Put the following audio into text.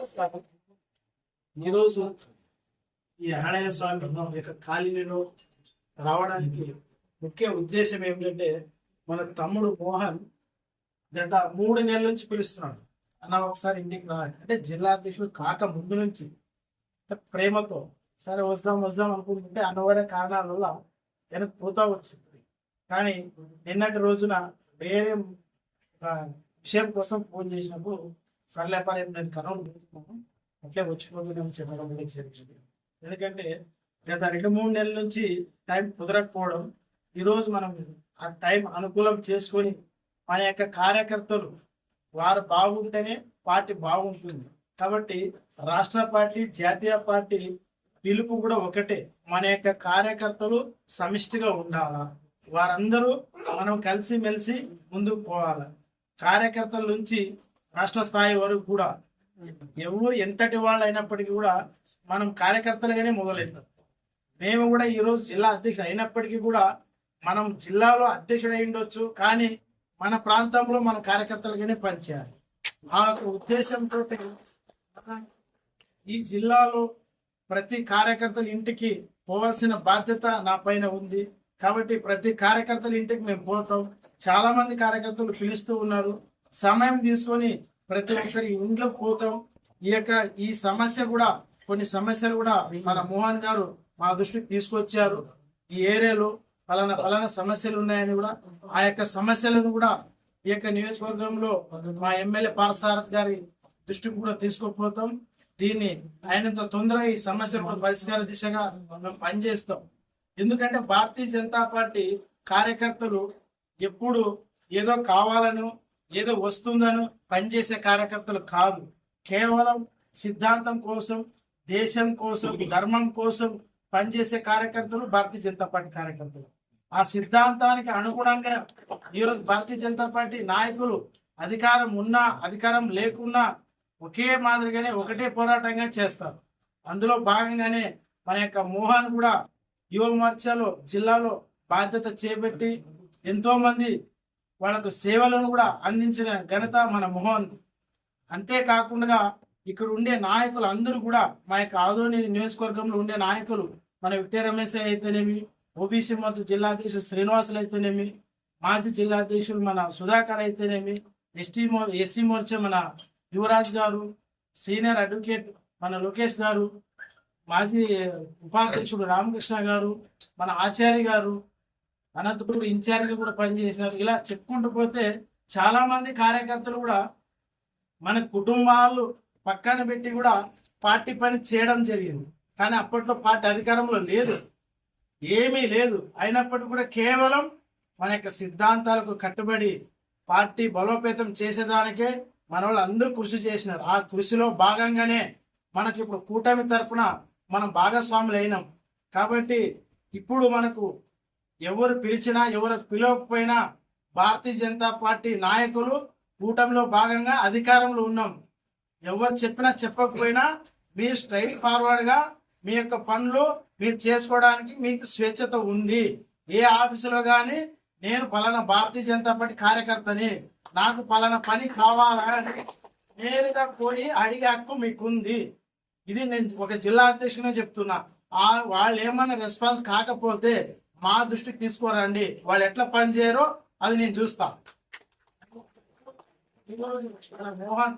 నమస్కారం ఈరోజు ఈ ఆలయ స్వామి యొక్క కాలనీలో రావడానికి ముఖ్య ఉద్దేశం ఏమిటంటే మన తమ్ముడు మోహన్ గత మూడు నెలల నుంచి పిలుస్తున్నాడు. అన్న ఒకసారి ఇంటికి రా అంటే జిల్లా అధ్యక్షుడు కాక ముందు నుంచి ప్రేమతో సరే వస్తాం వస్తాం అనుకుంటుంటే అన్నవరే కారణాల వల్ల వెనక్కి పోతా వచ్చింది. కానీ నిన్నటి రోజున వేరే విషయం కోసం ఫోన్ చేసినప్పుడు సర్లేపాలెం నేను కరోనా పెట్టుకున్నాను అట్లే వచ్చిపోతున్నాం చెప్పడం జరిగింది. ఎందుకంటే గత రెండు మూడు నెలల నుంచి టైం కుదరకపోవడం ఈరోజు మనం ఆ టైం అనుకూలం చేసుకొని మన యొక్క కార్యకర్తలు వారు బాగుంటేనే పార్టీ బాగుంటుంది. కాబట్టి రాష్ట్ర పార్టీ జాతీయ పార్టీ పిలుపు కూడా ఒకటే. మన యొక్క కార్యకర్తలు సమిష్టిగా ఉండాలా? వారందరూ మనం కలిసి మెలిసి ముందుకు పోవాలి? కార్యకర్తల నుంచి రాష్ట్ర స్థాయి వరకు కూడా ఎవరు ఎంతటి వాళ్ళు అయినప్పటికీ కూడా మనం కార్యకర్తలుగానే మొదలెడతాం మేము కూడా ఈరోజు జిల్లా అధ్యక్షుడు అయినప్పటికీ కూడా మనం జిల్లాలో అధ్యక్షుడు ఉండొచ్చు కానీ మన ప్రాంతంలో మన కార్యకర్తలుగానే పనిచేయాలి. ఆ యొక్క ఉద్దేశంతో ఈ జిల్లాలో ప్రతి కార్యకర్తల ఇంటికి పోవాల్సిన బాధ్యత నా పైన ఉంది. కాబట్టి ప్రతి కార్యకర్తల ఇంటికి మేము పోతాం. చాలా మంది కార్యకర్తలు పిలుస్తూ ఉన్నారు. సమయం తీసుకొని ప్రతి ఒక్కరి ఇంట్లో పోతాం. ఈ యొక్క ఈ సమస్య కూడా కొన్ని సమస్యలు కూడా మన మోహన్ గారు మా దృష్టికి తీసుకొచ్చారు. ఈ ఏరియాలో పలానా పలానా సమస్యలు ఉన్నాయని కూడా ఆ యొక్క సమస్యలను కూడా ఈ యొక్క నియోజకవర్గంలో మా ఎమ్మెల్యే పార్థసారథ్ గారి దృష్టికి కూడా తీసుకుపోతాం. దీన్ని ఆయనంత తొందరగా ఈ సమస్య కూడా పరిష్కార దిశగా మేము పనిచేస్తాం. ఎందుకంటే భారతీయ జనతా పార్టీ కార్యకర్తలు ఎప్పుడు ఏదో కావాలను ఏదో వస్తుందను పనిచేసే కార్యకర్తలు కాదు. కేవలం సిద్ధాంతం కోసం దేశం కోసం ధర్మం కోసం పనిచేసే కార్యకర్తలు భారతీయ జనతా పార్టీ కార్యకర్తలు. ఆ సిద్ధాంతానికి అనుగుణంగా ఈరోజు భారతీయ జనతా పార్టీ నాయకులు అధికారం ఉన్నా అధికారం లేకున్నా ఒకే మాదిరిగానే ఒకటే పోరాటంగా చేస్తారు. అందులో భాగంగానే మన యొక్క మోహన్ కూడా యువ మోర్చాలో జిల్లాలో బాధ్యత చేపట్టి ఎంతో మంది వాళ్ళకు సేవలను కూడా అందించిన ఘనత మన మోహన్. అంతేకాకుండా ఇక్కడ ఉండే నాయకులు అందరూ కూడా మా యొక్క ఆదోని నియోజకవర్గంలో ఉండే నాయకులు మన విక్టర్ రమేష్ అయితేనేమి ఓబీసీ మోర్చా జిల్లా అధ్యక్షుడు శ్రీనివాసులు అయితేనేమి మాజీ జిల్లా మన సుధాకర్ అయితేనేమి ఎస్టీ మో ఎస్సీ మోర్చా మన యువరాజ్ గారు సీనియర్ అడ్వకేట్ మన లోకేష్ గారు మాజీ ఉపాధ్యక్షుడు రామకృష్ణ గారు మన ఆచార్య గారు అనంతపురం ఇన్ఛార్జిగా కూడా పనిచేసినారు ఇలా చెప్పుకుంటూ పోతే చాలా మంది కార్యకర్తలు కూడా మన కుటుంబాలు పక్కన పెట్టి కూడా పార్టీ పని చేయడం జరిగింది. కానీ అప్పట్లో పార్టీ అధికారంలో లేదు. ఏమీ లేదు. అయినప్పటికీ కూడా కేవలం మన యొక్క సిద్ధాంతాలకు కట్టుబడి పార్టీ బలోపేతం చేసేదానికే మన వాళ్ళు అందరూ కృషి చేసినారు. ఆ కృషిలో భాగంగానే మనకి ఇప్పుడు కూటమి తరపున మనం భాగస్వాములు అయినాం. కాబట్టి ఇప్పుడు మనకు ఎవరు పిలిచినా ఎవరు పిలవకపోయినా భారతీయ జనతా పార్టీ నాయకులు కూటమిలో భాగంగా అధికారంలో ఉన్నాం. ఎవరు చెప్పినా చెప్పకపోయినా మీరు స్ట్రైట్ ఫార్వర్డ్గా మీ యొక్క పనులు మీరు చేసుకోవడానికి మీకు స్వేచ్ఛత ఉంది. ఏ ఆఫీసులో కానీ నేను పలానా భారతీయ జనతా పార్టీ కార్యకర్తని నాకు పలానా పని కావాలా అని నేరుగా కొని అడిగే హక్కు మీకుంది. ఇది నేను ఒక జిల్లా అధ్యక్షునే చెప్తున్నా. వాళ్ళు ఏమన్నా రెస్పాన్స్ కాకపోతే మా దృష్టికి తీసుకోరండి. వాళ్ళు ఎట్లా పనిచేయరో అది నేను చూస్తాను మోహన్?